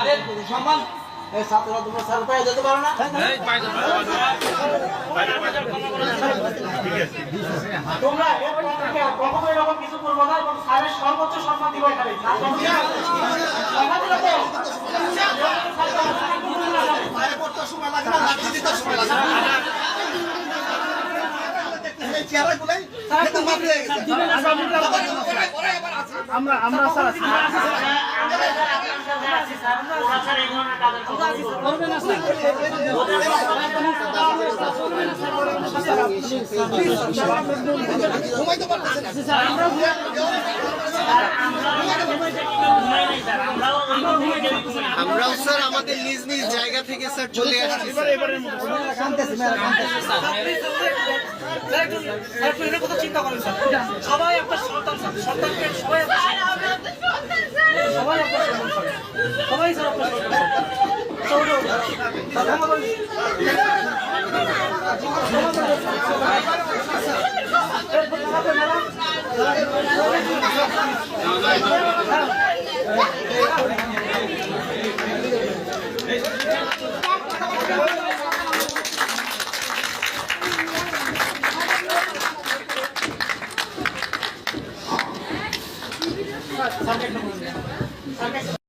স্যারের সম্মান। ছাত্ররা তোমরা স্যার পায়ে যেতে পারো না। তোমরা কখনো এরকম কিছু করব না এবং স্যারের সর্বোচ্চ সম্মান দিব এখানে। সম্মান দিলে তো? পায়ে পড়তে সময় লাগে না সময় লাগে না। এই চেহারাগুলাই একদম মাপ হয়ে গেছে। আমরা আমরা স্যার আমরাও স্যার আমাদের নিজ নিজ জায়গা থেকে স্যার চলে আসছি চিন্তা করেন সবাই সবাই সবাই আপনার সন্তান স্যার। সবাই স্যার আপনার সন্তান স্যার। সৌরভ サンケットボールです。